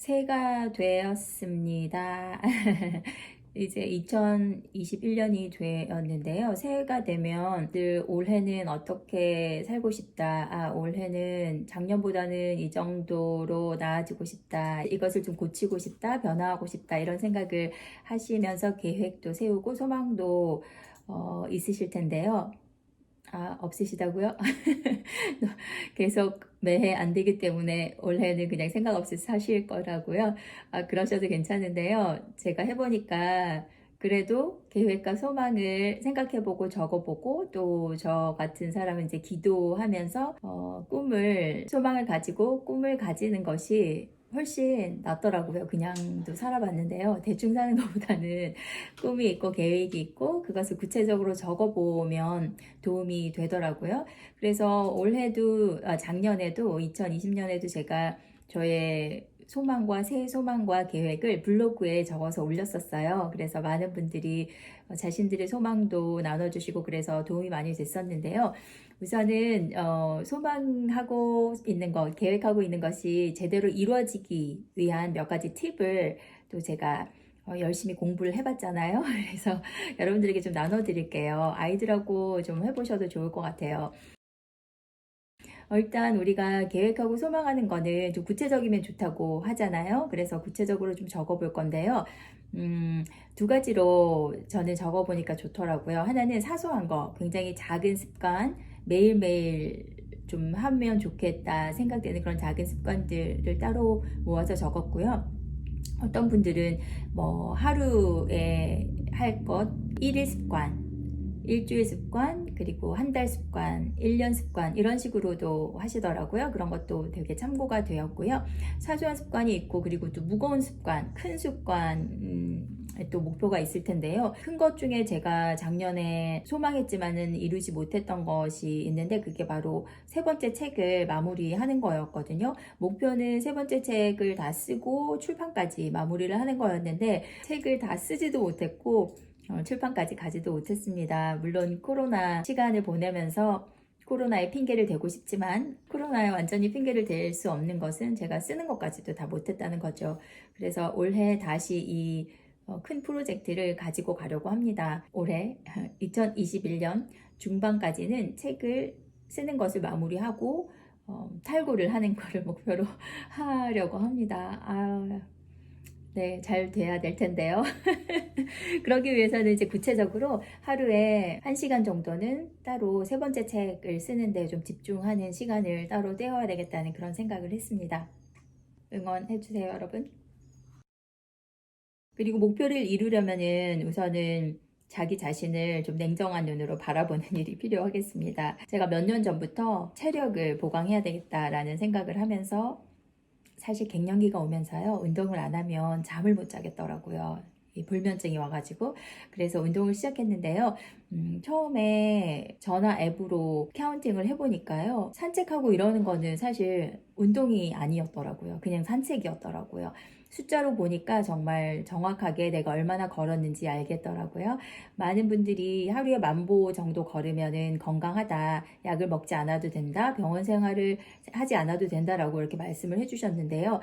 새해가 되었습니다. 이제 2021년이 되었는데요. 새해가 되면 늘 올해는 어떻게 살고 싶다. 아, 올해는 작년보다는 이 정도로 나아지고 싶다. 이것을 좀 고치고 싶다. 변화하고 싶다. 이런 생각을 하시면서 계획도 세우고 소망도 어, 있으실 텐데요. 아, 없으시다고요? 계속 매해 안 되기 때문에 올해는 그냥 생각 없이 사실 거라고요. 아, 그러셔도 괜찮은데요. 제가 해보니까 그래도 계획과 소망을 생각해보고 적어보고 또 저 같은 사람은 이제 기도하면서 어, 꿈을 소망을 가지고 꿈을 가지는 것이 훨씬 낫더라고요. 그냥도 살아봤는데요. 대충 사는 것보다는 꿈이 있고 계획이 있고 그것을 구체적으로 적어보면 도움이 되더라고요. 그래서 올해도, 아, 작년에도, 2020년에도 제가 저의 소망과 새해 소망과 계획을 블로그에 적어서 올렸었어요. 그래서 많은 분들이 어, 자신들의 소망도 나눠주시고 그래서 도움이 많이 됐었는데요. 우선은 어, 소망하고 있는 것, 계획하고 있는 것이 제대로 이루어지기 위한 몇 가지 팁을 또 제가 어, 열심히 공부를 해봤잖아요. 그래서 여러분들에게 좀 나눠드릴게요. 아이들하고 좀 해보셔도 좋을 것 같아요. 어, 일단 우리가 계획하고 소망하는 거는 좀 구체적이면 좋다고 하잖아요. 그래서 구체적으로 좀 적어볼 건데요. 음, 두 가지로 저는 적어보니까 좋더라고요. 하나는 사소한 거, 굉장히 작은 습관, 매일매일 좀 하면 좋겠다 생각되는 그런 작은 습관들을 따로 모아서 적었고요. 어떤 분들은 뭐 하루에 할 것, 일일 습관, 일주일 습관, 그리고 한 달 습관, 1년 습관, 이런 식으로도 하시더라고요. 그런 것도 되게 참고가 되었고요. 사소한 습관이 있고, 그리고 또 무거운 습관, 큰 습관, 음, 또 목표가 있을 텐데요. 큰 것 중에 제가 작년에 소망했지만은 이루지 못했던 것이 있는데, 그게 바로 세 번째 책을 마무리하는 거였거든요. 목표는 세 번째 책을 다 쓰고 출판까지 마무리를 하는 거였는데, 책을 다 쓰지도 못했고, 어, 출판까지 가지도 못했습니다. 물론 코로나 시간을 보내면서 코로나에 핑계를 대고 싶지만 코로나에 완전히 핑계를 댈 수 없는 것은 제가 쓰는 것까지도 다 못했다는 거죠. 그래서 올해 다시 이 어, 큰 프로젝트를 가지고 가려고 합니다. 올해 2021년 중반까지는 책을 쓰는 것을 마무리하고 어, 탈고를 하는 것을 목표로 하려고 합니다. 아, 네, 잘 돼야 될 텐데요. 그러기 위해서는 이제 구체적으로 하루에 1시간 정도는 따로 세 번째 책을 쓰는데 좀 집중하는 시간을 따로 떼어야 되겠다는 그런 생각을 했습니다. 응원해주세요, 여러분. 그리고 목표를 이루려면은 우선은 자기 자신을 좀 냉정한 눈으로 바라보는 일이 필요하겠습니다. 제가 몇 년 전부터 체력을 보강해야 되겠다라는 생각을 하면서 사실 갱년기가 오면서요, 운동을 안 하면 잠을 못 자겠더라고요. 이 불면증이 와가지고 그래서 운동을 시작했는데요. 음, 처음에 전화 앱으로 카운팅을 해보니까요. 산책하고 이러는 거는 사실 운동이 아니었더라고요. 그냥 산책이었더라고요. 숫자로 보니까 정말 정확하게 내가 얼마나 걸었는지 알겠더라고요. 많은 분들이 하루에 만보 정도 걸으면은 건강하다, 약을 먹지 않아도 된다, 병원 생활을 하지 않아도 된다라고 이렇게 말씀을 해주셨는데요.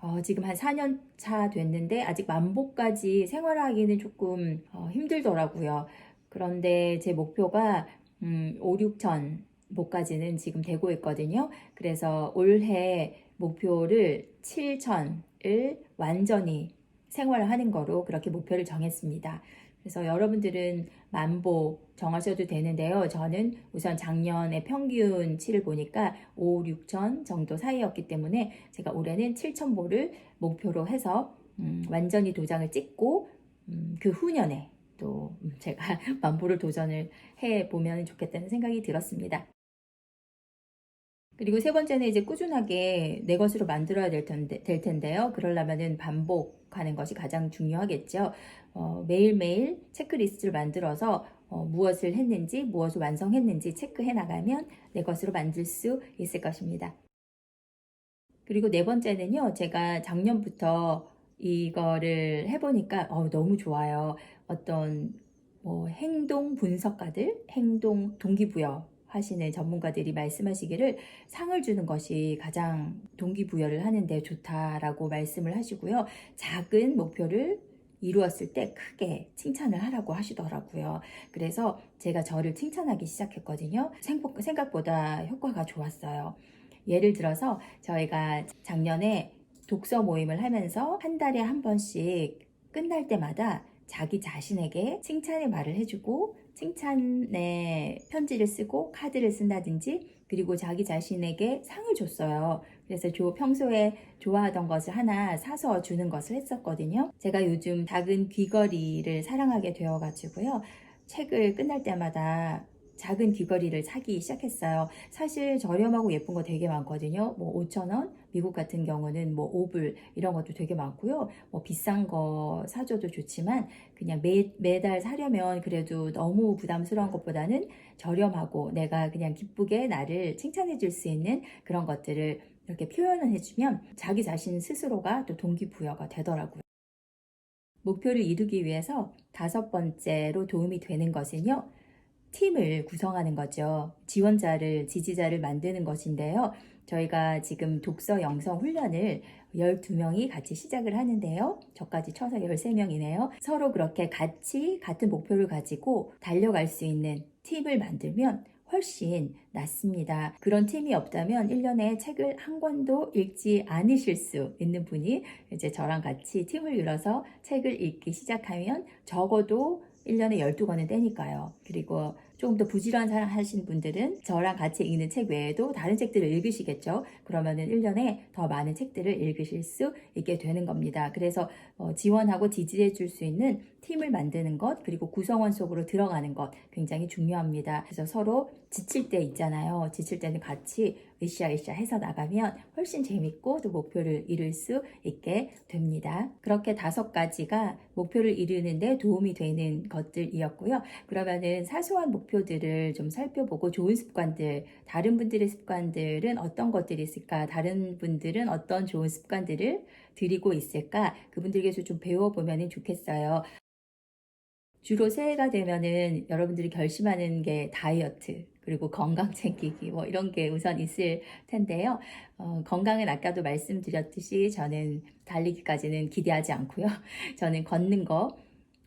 어, 지금 한 4년 차 됐는데 아직 만보까지 생활하기는 조금 어, 힘들더라고요. 그런데 제 목표가 음, 5, 6천 보까지는 지금 되고 있거든요. 그래서 올해 목표를 7천을 완전히 생활하는 거로 그렇게 목표를 정했습니다. 그래서 여러분들은 만보 정하셔도 되는데요. 저는 우선 작년에 평균치를 보니까 5, 6천 정도 사이였기 때문에 제가 올해는 7천 보를 목표로 해서 음, 완전히 도장을 찍고 음, 그 후년에 또 제가 만보를 도전을 해 보면 좋겠다는 생각이 들었습니다. 그리고 세 번째는 이제 꾸준하게 내 것으로 만들어야 될, 텐데, 될 텐데요. 그러려면은 반복하는 것이 가장 중요하겠죠. 어, 매일매일 체크리스트를 만들어서 어, 무엇을 했는지, 무엇을 완성했는지 체크해 나가면 내 것으로 만들 수 있을 것입니다. 그리고 네 번째는요, 제가 작년부터 이거를 해보니까 어, 너무 좋아요. 어떤 뭐 행동 분석가들, 행동 동기부여 하시는 전문가들이 말씀하시기를 상을 주는 것이 가장 동기부여를 하는데 좋다라고 말씀을 하시고요. 작은 목표를 이루었을 때 크게 칭찬을 하라고 하시더라고요. 그래서 제가 저를 칭찬하기 시작했거든요. 생각- 생각보다 효과가 좋았어요. 예를 들어서 저희가 작년에 독서 모임을 하면서 한 달에 한 번씩 끝날 때마다 자기 자신에게 칭찬의 말을 해주고 칭찬의 편지를 쓰고 카드를 쓴다든지 그리고 자기 자신에게 상을 줬어요. 그래서 조- 평소에 좋아하던 것을 하나 사서 주는 것을 했었거든요. 제가 요즘 작은 귀걸이를 사랑하게 되어가지고요. 책을 끝날 때마다 작은 귀걸이를 사기 시작했어요. 사실 저렴하고 예쁜 거 되게 많거든요. 뭐 5,000원, 미국 같은 경우는 뭐 5불 이런 것도 되게 많고요. 뭐 비싼 거 사줘도 좋지만 그냥 매, 매달 사려면 그래도 너무 부담스러운 것보다는 저렴하고 내가 그냥 기쁘게 나를 칭찬해 줄 수 있는 그런 것들을 이렇게 표현을 해주면 자기 자신 스스로가 또 동기부여가 되더라고요. 목표를 이루기 위해서 다섯 번째로 도움이 되는 것은요. 팀을 구성하는 거죠. 지원자를, 지지자를 만드는 것인데요. 저희가 지금 독서 영성 훈련을 12명이 같이 시작을 하는데요. 저까지 쳐서 13명이네요. 서로 그렇게 같이 같은 목표를 가지고 달려갈 수 있는 팀을 만들면 훨씬 낫습니다. 그런 팀이 없다면 1년에 책을 한 권도 읽지 않으실 수 있는 분이 이제 저랑 같이 팀을 이뤄서 책을 읽기 시작하면 적어도 1년에 12권은 떼니까요. 그리고 조금 더 부지런한 사람 하신 분들은 저랑 같이 읽는 책 외에도 다른 책들을 읽으시겠죠. 그러면은 1년에 더 많은 책들을 읽으실 수 있게 되는 겁니다. 그래서 어, 지원하고 지지해 줄 수 있는 팀을 만드는 것, 그리고 구성원 속으로 들어가는 것 굉장히 중요합니다. 그래서 서로 지칠 때 있잖아요. 지칠 때는 같이 으쌰으쌰 해서 나가면 훨씬 재밌고 또 목표를 이룰 수 있게 됩니다. 그렇게 다섯 가지가 목표를 이루는데 도움이 되는 것들이었고요. 그러면은 사소한 목표들을 좀 살펴보고 좋은 습관들, 다른 분들의 습관들은 어떤 것들이 있을까? 다른 분들은 어떤 좋은 습관들을 들이고 있을까? 그분들께서 좀 배워보면 좋겠어요. 주로 새해가 되면은 여러분들이 결심하는 게 다이어트, 그리고 건강 챙기기, 뭐 이런 게 우선 있을 텐데요. 어, 건강은 아까도 말씀드렸듯이 저는 달리기까지는 기대하지 않고요. 저는 걷는 거,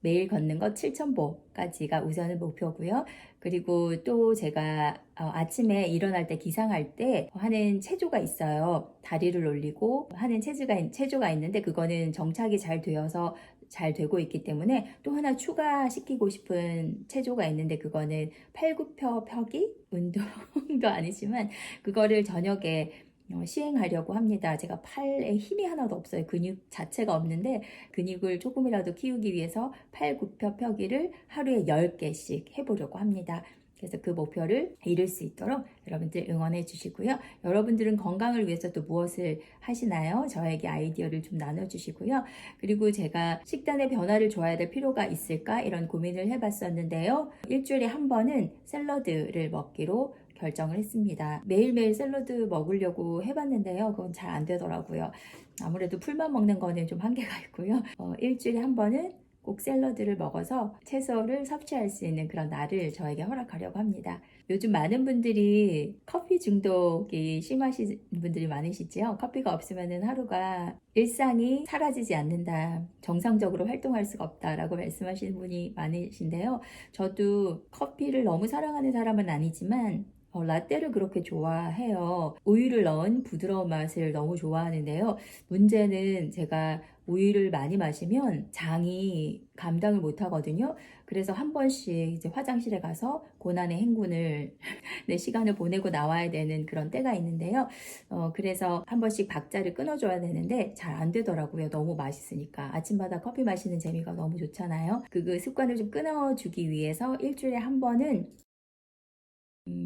매일 걷는 거 7,000보까지가 우선은 목표고요. 그리고 또 제가 어, 아침에 일어날 때 기상할 때 하는 체조가 있어요. 다리를 올리고 하는 체조가, 체조가 있는데 그거는 정착이 잘 되어서 잘 되고 있기 때문에 또 하나 추가시키고 싶은 체조가 있는데 그거는 팔굽혀 펴기 운동도 아니지만 그거를 저녁에 어, 시행하려고 합니다. 제가 팔에 힘이 하나도 없어요. 근육 자체가 없는데 근육을 조금이라도 키우기 위해서 팔 굽혀 펴기를 하루에 10개씩 해보려고 합니다. 그래서 그 목표를 이룰 수 있도록 여러분들 응원해 주시고요. 여러분들은 건강을 위해서 또 무엇을 하시나요? 저에게 아이디어를 좀 나눠 주시고요. 그리고 제가 식단의 변화를 줘야 될 필요가 있을까? 이런 고민을 해봤었는데요. 일주일에 한 번은 샐러드를 먹기로 결정을 했습니다. 매일매일 샐러드 먹으려고 해봤는데요. 그건 잘 안 되더라고요. 아무래도 풀만 먹는 거는 좀 한계가 있고요. 어, 일주일에 한 번은 꼭 샐러드를 먹어서 채소를 섭취할 수 있는 그런 날을 저에게 허락하려고 합니다. 요즘 많은 분들이 커피 중독이 심하신 분들이 많으시지요. 커피가 없으면 하루가 일상이 사라지지 않는다. 정상적으로 활동할 수가 없다라고 말씀하시는 분이 많으신데요. 저도 커피를 너무 사랑하는 사람은 아니지만 어, 라떼를 그렇게 좋아해요. 우유를 넣은 부드러운 맛을 너무 좋아하는데요. 문제는 제가 우유를 많이 마시면 장이 감당을 못 하거든요. 그래서 한 번씩 이제 화장실에 가서 고난의 행군을 내 시간을 보내고 나와야 되는 그런 때가 있는데요. 어, 그래서 한 번씩 박자를 끊어줘야 되는데 잘 안 되더라고요. 너무 맛있으니까. 아침마다 커피 마시는 재미가 너무 좋잖아요. 그, 그 습관을 좀 끊어주기 위해서 일주일에 한 번은 음,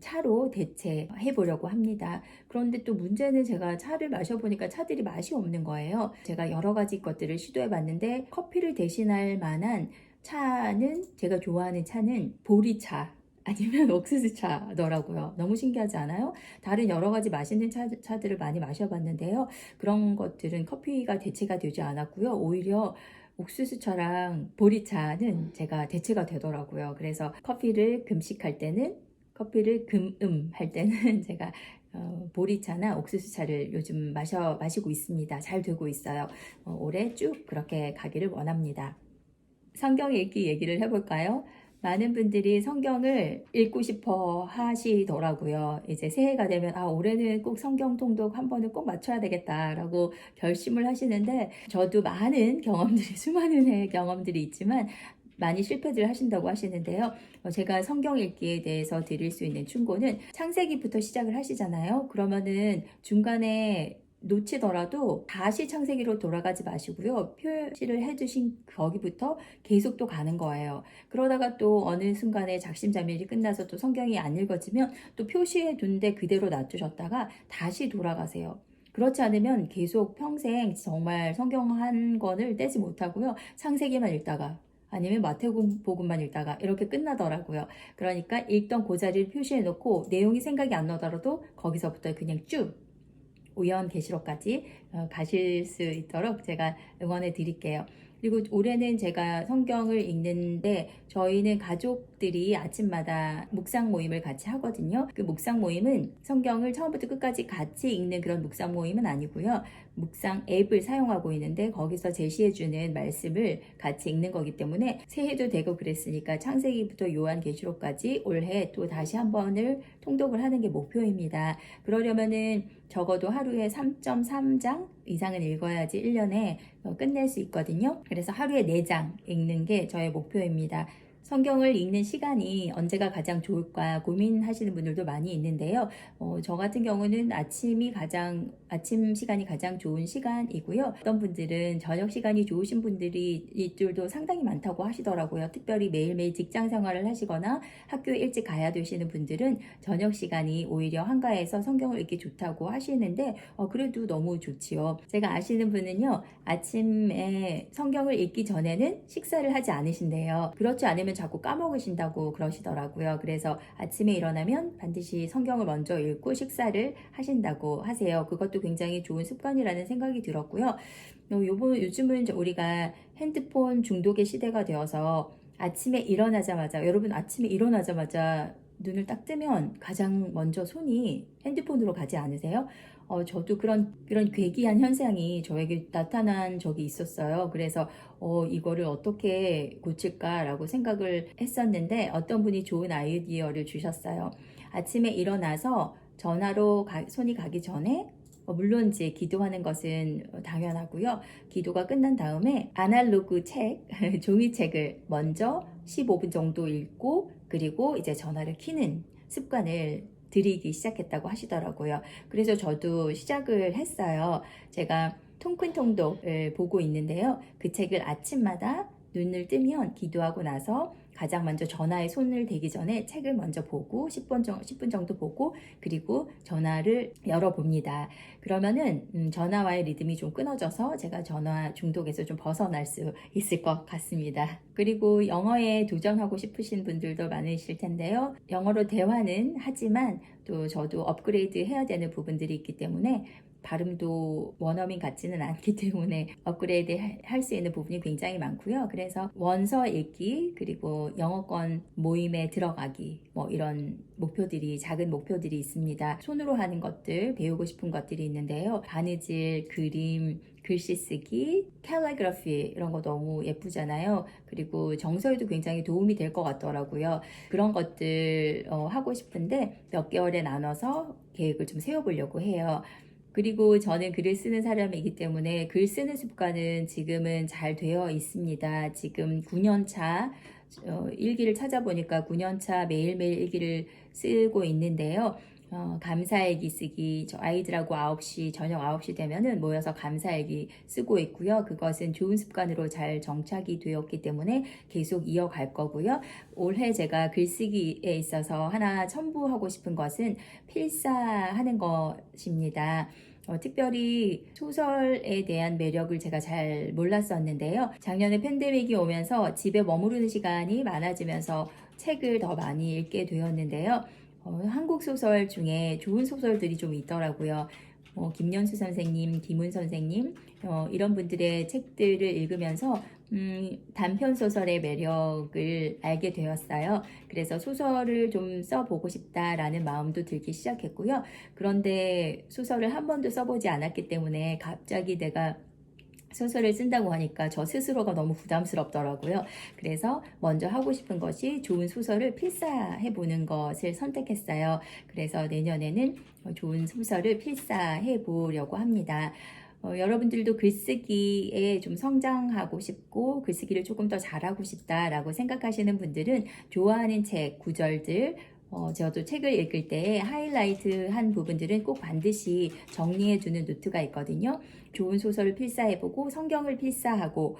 차로 대체해 보려고 합니다. 그런데 또 문제는 제가 차를 마셔보니까 차들이 맛이 없는 거예요. 제가 여러 가지 것들을 시도해 봤는데 커피를 대신할 만한 차는 제가 좋아하는 차는 보리차 아니면 옥수수 차더라고요. 너무 신기하지 않아요? 다른 여러 가지 맛있는 차, 차들을 많이 마셔봤는데요. 그런 것들은 커피가 대체가 되지 않았고요. 오히려 옥수수차랑 보리차는 제가 대체가 되더라고요. 그래서 커피를 금식할 때는 커피를 금음 할 때는 제가 어, 보리차나 옥수수차를 요즘 마셔 마시고 있습니다. 잘 되고 있어요. 어, 올해 쭉 그렇게 가기를 원합니다. 성경 읽기 얘기를 해볼까요? 많은 분들이 성경을 읽고 싶어 하시더라고요. 이제 새해가 되면 아 올해는 꼭 성경 통독 한 번은 꼭 맞춰야 되겠다라고 결심을 하시는데 저도 많은 경험들이 수많은 해 경험들이 있지만 많이 실패들 하신다고 하시는데요. 어, 제가 성경 읽기에 대해서 드릴 수 있는 충고는 창세기부터 시작을 하시잖아요. 그러면은 중간에 놓치더라도 다시 창세기로 돌아가지 마시고요. 표시를 해주신 거기부터 계속 또 가는 거예요. 그러다가 또 어느 순간에 작심삼일이 끝나서 또 성경이 안 읽어지면 또 표시해 둔 데 그대로 놔두셨다가 다시 돌아가세요. 그렇지 않으면 계속 평생 정말 성경 한 권을 떼지 못하고요. 창세기만 읽다가 아니면 마태복음만 읽다가 이렇게 끝나더라고요. 그러니까 읽던 그 자리를 표시해 놓고 내용이 생각이 안 나더라도 거기서부터 그냥 쭉 우연 계시록까지 어, 가실 수 있도록 제가 응원해 드릴게요. 그리고 올해는 제가 성경을 읽는데 저희는 가족들이 아침마다 묵상 모임을 같이 하거든요. 그 묵상 모임은 성경을 처음부터 끝까지 같이 읽는 그런 묵상 모임은 아니고요. 묵상 앱을 사용하고 있는데 거기서 제시해주는 말씀을 같이 읽는 거기 때문에 새해도 되고 그랬으니까 창세기부터 요한계시록까지 올해 또 다시 한 번을 통독을 하는 게 목표입니다. 그러려면은 적어도 하루에 3.3장 이상은 읽어야지 1년에 어, 끝낼 수 있거든요. 그래서 하루에 4장 읽는 게 저의 목표입니다. 성경을 읽는 시간이 언제가 가장 좋을까 고민하시는 분들도 많이 있는데요. 어, 저 같은 경우는 아침이 가장 아침 시간이 가장 좋은 시간이고요. 어떤 분들은 저녁 시간이 좋으신 분들이 이들도 상당히 많다고 하시더라고요. 특별히 매일매일 직장 생활을 하시거나 학교에 일찍 가야 되시는 분들은 저녁 시간이 오히려 한가해서 성경을 읽기 좋다고 하시는데 어, 그래도 너무 좋지요. 제가 아시는 분은요. 아침에 성경을 읽기 전에는 식사를 하지 않으신대요. 그렇지 않으면 자꾸 까먹으신다고 그러시더라고요. 그래서 아침에 일어나면 반드시 성경을 먼저 읽고 식사를 하신다고 하세요. 그것도 굉장히 좋은 습관이라는 생각이 들었고요. 어, 요번, 요즘은 우리가 핸드폰 중독의 시대가 되어서 아침에 일어나자마자, 여러분 아침에 일어나자마자 눈을 딱 뜨면 가장 먼저 손이 핸드폰으로 가지 않으세요? 어, 저도 그런, 그런 괴기한 현상이 저에게 나타난 적이 있었어요. 그래서, 어, 이거를 어떻게 고칠까라고 생각을 했었는데, 어떤 분이 좋은 아이디어를 주셨어요. 아침에 일어나서 전화로 가- 손이 가기 전에 어, 물론 이제 기도하는 것은 당연하고요. 기도가 끝난 다음에 아날로그 책, 종이책을 먼저 15분 정도 읽고 그리고 이제 전화를 키는 습관을 들이기 시작했다고 하시더라고요. 그래서 저도 시작을 했어요. 제가 통큰통독을 보고 있는데요. 그 책을 아침마다 눈을 뜨면 기도하고 나서 가장 먼저 전화에 손을 대기 전에 책을 먼저 보고 10분, 정, 10분 정도 보고 그리고 전화를 열어봅니다. 그러면은 음, 전화와의 리듬이 좀 끊어져서 제가 전화 중독에서 좀 벗어날 수 있을 것 같습니다. 그리고 영어에 도전하고 싶으신 분들도 많으실 텐데요. 영어로 대화는 하지만 또 저도 업그레이드 해야 되는 부분들이 있기 때문에 발음도 원어민 같지는 않기 때문에 업그레이드 할 수 있는 부분이 굉장히 많고요. 그래서 원서 읽기 그리고 영어권 모임에 들어가기 뭐 이런 목표들이 작은 목표들이 있습니다. 손으로 하는 것들 배우고 싶은 것들이 있는데요. 바느질, 그림, 글씨 쓰기, 캘리그라피 이런 거 너무 예쁘잖아요. 그리고 정서에도 굉장히 도움이 될 것 같더라고요. 그런 것들 어, 하고 싶은데 몇 개월에 나눠서 계획을 좀 세워보려고 해요. 그리고 저는 글을 쓰는 사람이기 때문에 글 쓰는 습관은 지금은 잘 되어 있습니다. 지금 9년차 어, 일기를 찾아보니까 9년차 매일매일 일기를 쓰고 있는데요. 어, 감사일기 쓰기, 저 아이들하고 9시, 저녁 9시 되면은 모여서 감사일기 쓰고 있고요. 그것은 좋은 습관으로 잘 정착이 되었기 때문에 계속 이어갈 거고요. 올해 제가 글쓰기에 있어서 하나 첨부하고 싶은 것은 필사하는 것입니다. 어, 특별히 소설에 대한 매력을 제가 잘 몰랐었는데요. 작년에 팬데믹이 오면서 집에 머무르는 시간이 많아지면서 책을 더 많이 읽게 되었는데요. 어, 한국 소설 중에 좋은 소설들이 좀 있더라고요. 뭐 김연수 선생님, 김훈 선생님 어, 이런 분들의 책들을 읽으면서 음, 단편 소설의 매력을 알게 되었어요. 그래서 소설을 좀 써보고 싶다라는 마음도 들기 시작했고요. 그런데 소설을 한 번도 써보지 않았기 때문에 갑자기 내가 소설을 쓴다고 하니까 저 스스로가 너무 부담스럽더라고요. 그래서 먼저 하고 싶은 것이 좋은 소설을 필사해 보는 것을 선택했어요. 그래서 내년에는 좋은 소설을 필사해 보려고 합니다. 어, 여러분들도 글쓰기에 좀 성장하고 싶고 글쓰기를 조금 더 잘하고 싶다라고 생각하시는 분들은 좋아하는 책, 구절들, 어, 저도 책을 읽을 때 하이라이트 한 부분들은 꼭 반드시 정리해 두는 노트가 있거든요. 좋은 소설을 필사해보고 성경을 필사하고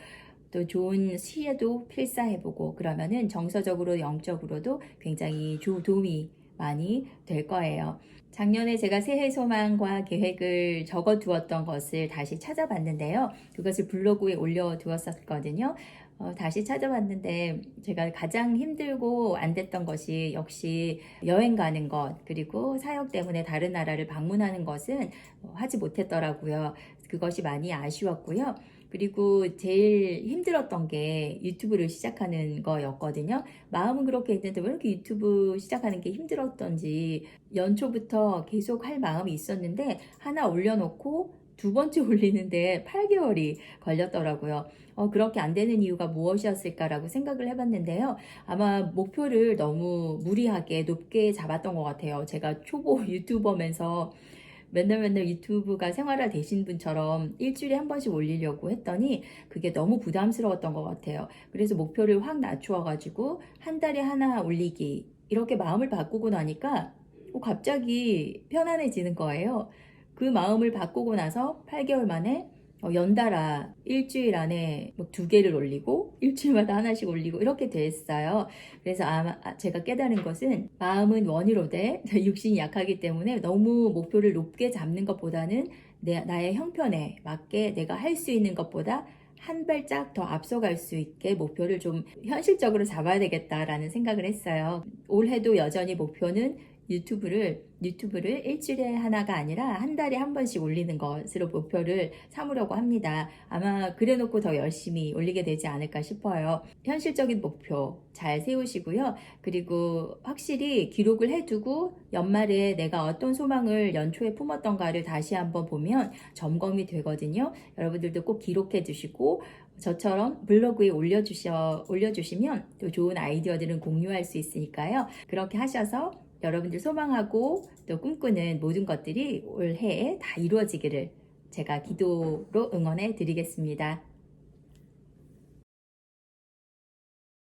또 좋은 시에도 필사해보고 그러면은 정서적으로 영적으로도 굉장히 조, 도움이 많이 될 거예요. 작년에 제가 새해 소망과 계획을 적어 두었던 것을 다시 찾아봤는데요. 그것을 블로그에 올려 두었었거든요. 어, 다시 찾아봤는데 제가 가장 힘들고 안 됐던 것이 역시 여행 가는 것 그리고 사역 때문에 다른 나라를 방문하는 것은 어, 하지 못했더라고요. 그것이 많이 아쉬웠고요. 그리고 제일 힘들었던 게 유튜브를 시작하는 거였거든요. 마음은 그렇게 했는데 왜 이렇게 유튜브 시작하는 게 힘들었던지 연초부터 계속 할 마음이 있었는데 하나 올려놓고 두 번째 올리는데 8개월이 걸렸더라고요. 어, 그렇게 안 되는 이유가 무엇이었을까라고 생각을 해봤는데요. 아마 목표를 너무 무리하게 높게 잡았던 것 같아요. 제가 초보 유튜버면서 맨날 맨날 유튜브가 생활화 되신 분처럼 일주일에 한 번씩 올리려고 했더니 그게 너무 부담스러웠던 것 같아요. 그래서 목표를 확 낮추어가지고 한 달에 하나 올리기 이렇게 마음을 바꾸고 나니까 어, 갑자기 편안해지는 거예요. 그 마음을 바꾸고 나서 8개월 만에 어, 연달아 일주일 안에 뭐두 개를 올리고 일주일마다 하나씩 올리고 이렇게 됐어요. 그래서 아마 아, 제가 깨달은 것은 마음은 원이로되 육신이 약하기 때문에 너무 목표를 높게 잡는 것보다는 내, 나의 형편에 맞게 내가 할 수 있는 것보다 한 발짝 더 앞서갈 수 있게 목표를 좀 현실적으로 잡아야 되겠다라는 생각을 했어요. 올해도 여전히 목표는 유튜브를 유튜브를 일주일에 하나가 아니라 한 달에 한 번씩 올리는 것으로 목표를 삼으려고 합니다. 아마 그래놓고 더 열심히 올리게 되지 않을까 싶어요. 현실적인 목표 잘 세우시고요. 그리고 확실히 기록을 해두고 연말에 내가 어떤 소망을 연초에 품었던가를 다시 한번 보면 점검이 되거든요. 여러분들도 꼭 기록해 두시고 저처럼 블로그에 올려주셔, 올려주시면 또 좋은 아이디어들은 공유할 수 있으니까요. 그렇게 하셔서 여러분들 소망하고 또 꿈꾸는 모든 것들이 올해에 다 이루어지기를 제가 기도로 응원해 드리겠습니다.